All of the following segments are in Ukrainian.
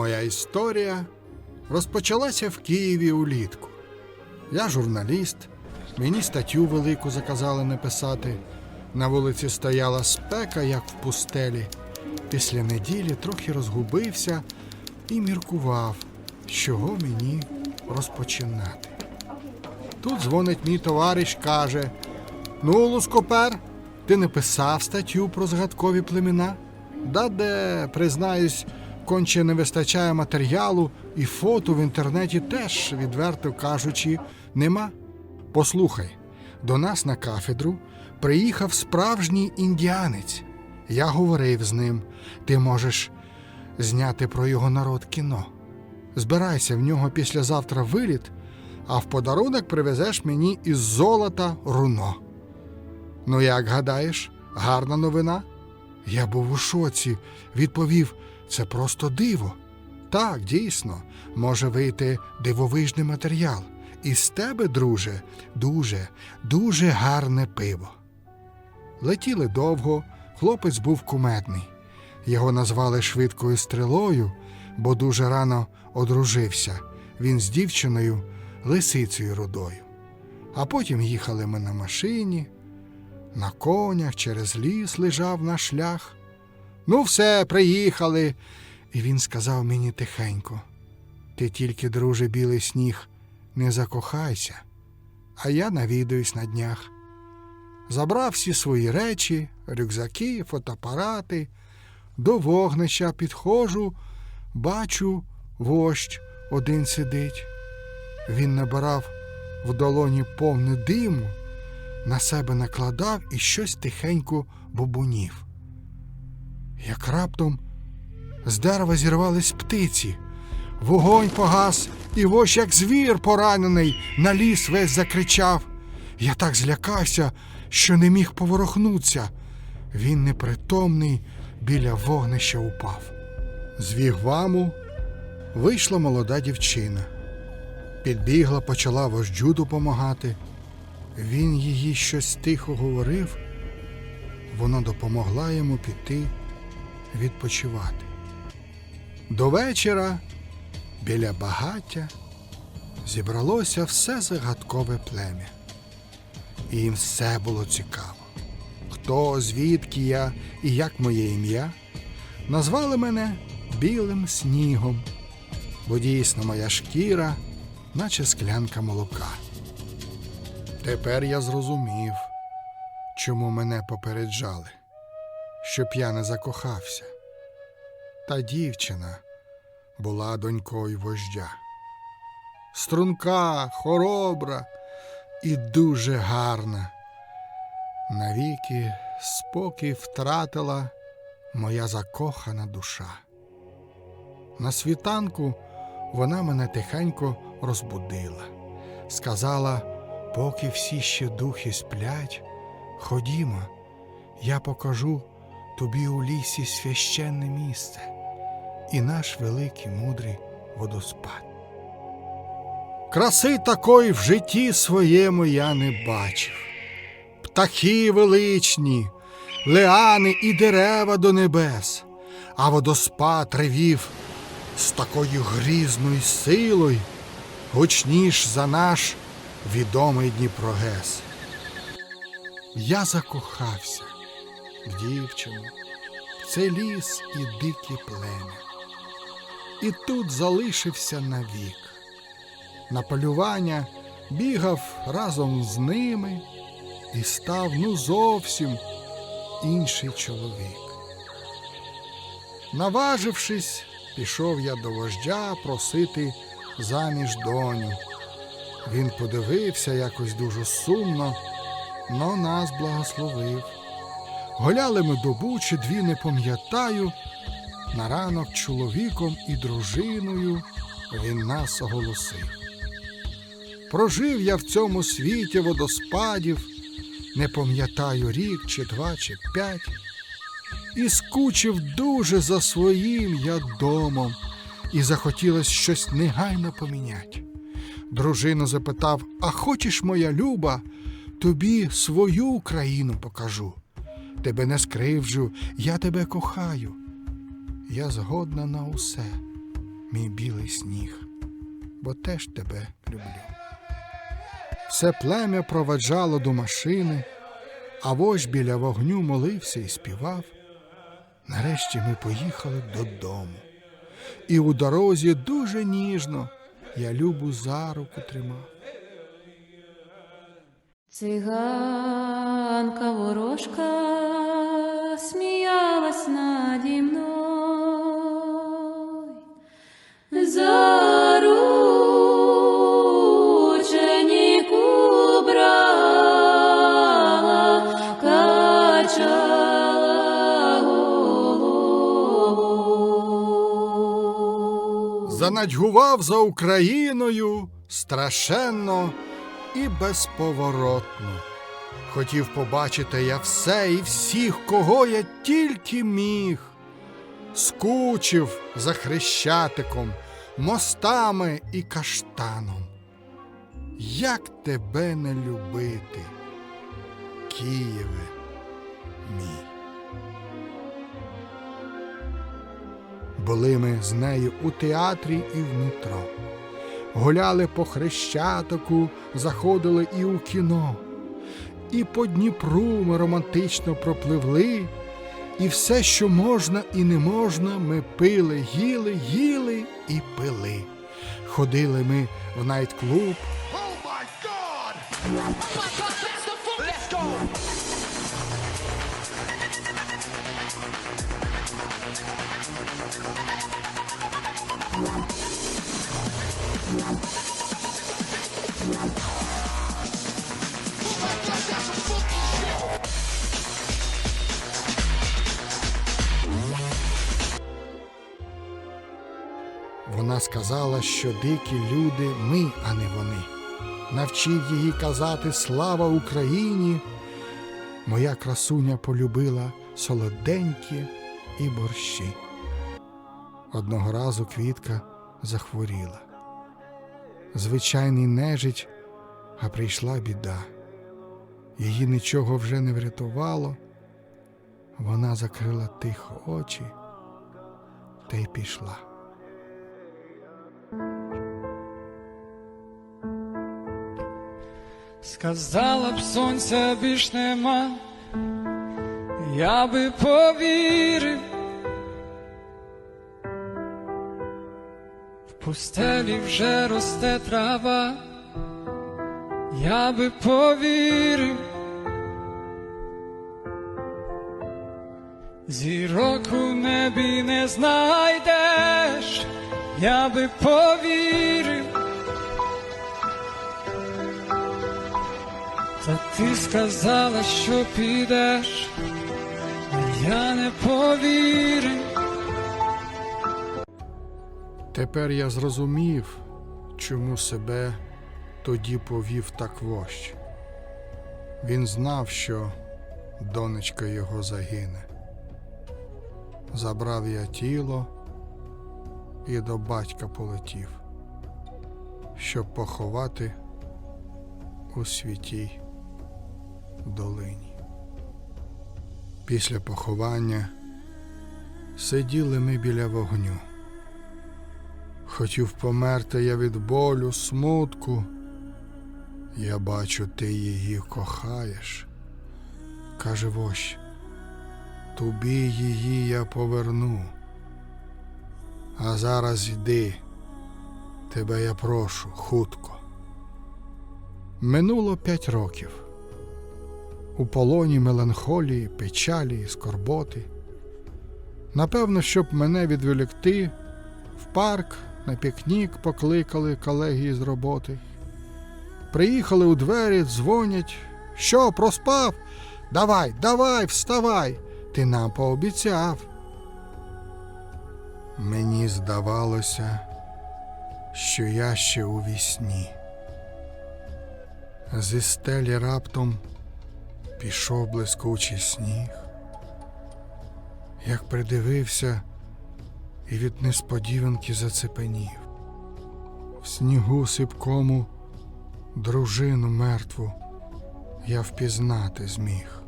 Моя історія розпочалася в Києві улітку. Я журналіст, мені статтю велику заказали написати. На вулиці стояла спека, як в пустелі. Після неділі трохи розгубився і міркував, з чого мені розпочинати. Тут дзвонить мій товариш, каже: Ну, Лускопер, ти не писав статтю про згадкові племена? Да де, признаюсь, конче не вистачає матеріалу, і фото в інтернеті теж, відверто кажучи, нема. Послухай, до нас на кафедру приїхав справжній індіанець. Я говорив з ним, ти можеш зняти про його народ кіно. Збирайся в нього післязавтра виліт, а в подарунок привезеш мені із золота руно. Ну, як гадаєш, гарна новина? Я був у шоці, відповів, це просто диво. Так, дійсно, може вийти дивовижний матеріал. І з тебе, друже, дуже, дуже гарне пиво. Летіли довго, хлопець був кумедний. Його назвали швидкою стрілою, бо дуже рано одружився. Він з дівчиною, лисицею рудою. А потім їхали ми на машині, на конях через ліс лежав наш шлях. Ну, все, приїхали. І він сказав мені тихенько: Ти тільки, друже, білий сніг, не закохайся, а я навідаюсь на днях. Забрав всі свої речі, рюкзаки, фотоапарати, до вогнища підходжу, бачу, вождь один сидить. Він набирав в долоні повне диму, на себе накладав і щось тихенько бубунів. Як раптом з дерева зірвались птиці, вогонь погас, і вождь, як звір поранений, на ліс весь закричав. Я так злякався, що не міг поворохнутися. Він непритомний біля вогнища упав. З вігваму вийшла молода дівчина. Підбігла, почала вождю допомагати. Він її щось тихо говорив, вона допомогла йому піти відпочивати. До вечора біля багаття зібралося все загадкове плем'я. І їм все було цікаво. Хто, звідки я і як моє ім'я, назвали мене білим снігом, бо дійсно моя шкіра, наче склянка молока. Тепер я зрозумів, чому мене попереджали, щоб я не закохався. Та дівчина була донькою вождя. Струнка, хоробра і дуже гарна. Навіки спокій втратила моя закохана душа. На світанку вона мене тихенько розбудила, сказала, поки всі ще духи сплять, ходімо, я покажу тобі у лісі священне місце і наш великий мудрий водоспад. Краси такої в житті своєму я не бачив. Птахи величні, леани і дерева до небес, а водоспад ревів з такою грізною силою, гучніш за наш відомий Дніпрогес. Я закохався дівчину, в цей ліс і дикі плем'я. І тут залишився навік. На полювання бігав разом з ними і став ну зовсім інший чоловік. Наважившись, пішов я до вождя просити заміж доню. Він подивився якось дуже сумно, но нас благословив. Гуляли ми добу чи дві не пам'ятаю, на ранок чоловіком і дружиною він нас оголосив. Прожив я в цьому світі водоспадів, не пам'ятаю рік, чи два, чи п'ять, і скучив дуже за своїм я домом, і захотілось щось негайно поміняти. Дружину запитав: А хочеш, моя люба, тобі свою країну покажу. Тебе не скривджу, я тебе кохаю. Я згодна на усе. мій білий сніг, бо теж тебе люблю. Все плем'я проведжало до машини, а вождь біля вогню молився і співав. Нарешті ми поїхали додому. І у дорозі дуже ніжно я любу за руку тримав. Циганка ворожка сміялась наді мною. За рученьку качала головою. Занадьгував за Україною страшенно і безповоротно. Хотів побачити я все і всіх, кого я тільки міг. Скучив за хрещатиком, мостами і каштаном. Як тебе не любити, Києве мій. Були ми з нею у театрі і в метро. Гуляли по хрещатику, заходили і у кіно. І по Дніпру ми романтично пропливли, і все, що можна і не можна, ми пили, їли, їли і пили. Ходили ми в найт-клуб, Oh Сказала, що дикі люди ми, а не вони. Навчив її казати Слава Україні. Моя красуня полюбила солоденькі і борщі. Одного разу квітка захворіла. Звичайний нежить, а прийшла біда. Її нічого вже не врятувало. Вона закрила тихо очі та й пішла. Сказала б сонця більш нема, я би повірив. В пустелі вже росте трава, я би повірив. Зірок у небі не знайдеш, я би повірив. Ти сказала, що підеш, я не повірив. Тепер я зрозумів, чому себе тоді повів так вождь. Він знав, що донечка його загине. Забрав я тіло і до батька полетів, щоб поховати у святій долині. Після поховання сиділи ми біля вогню. Хотів померти я від болю, смутку. Я бачу, ти її кохаєш. Каже вождь, тобі її я поверну. А зараз йди, тебе я прошу, хутко. Минуло п'ять років. У полоні меланхолії, печалі і скорботи. Напевно, щоб мене відволікти, в парк на пікнік покликали колеги з роботи. Приїхали у двері, дзвонять. Що, проспав? Давай, давай, вставай. Ти нам пообіцяв. Мені здавалося, що я ще у вісні. Зі стелі раптом пішов блискучий сніг. Як придивився і від несподіванки зацепенів. В снігу сипкому дружину мертву я впізнати зміг.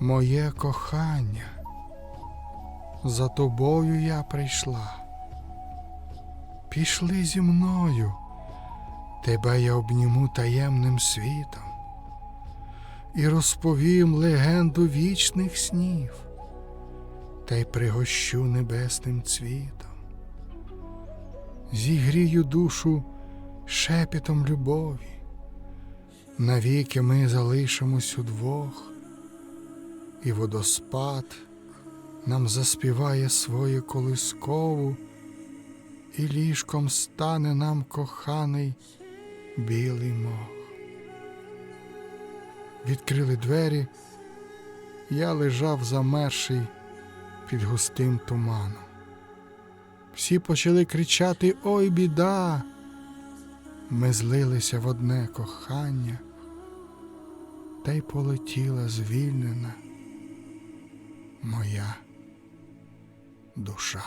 Моє кохання, за тобою я прийшла. Пішли зі мною, тебе я обніму таємним світом і розповім легенду вічних снів, та й пригощу небесним цвітом, зігрію душу шепітом любові, навіки ми залишимось удвох, і водоспад нам заспіває свою колискову, і ліжком стане нам коханий білий мох. Відкрили двері, я лежав замерший під густим туманом. Всі почали кричати Ой, біда! Ми злилися в одне кохання, та й полетіла звільнена моя душа.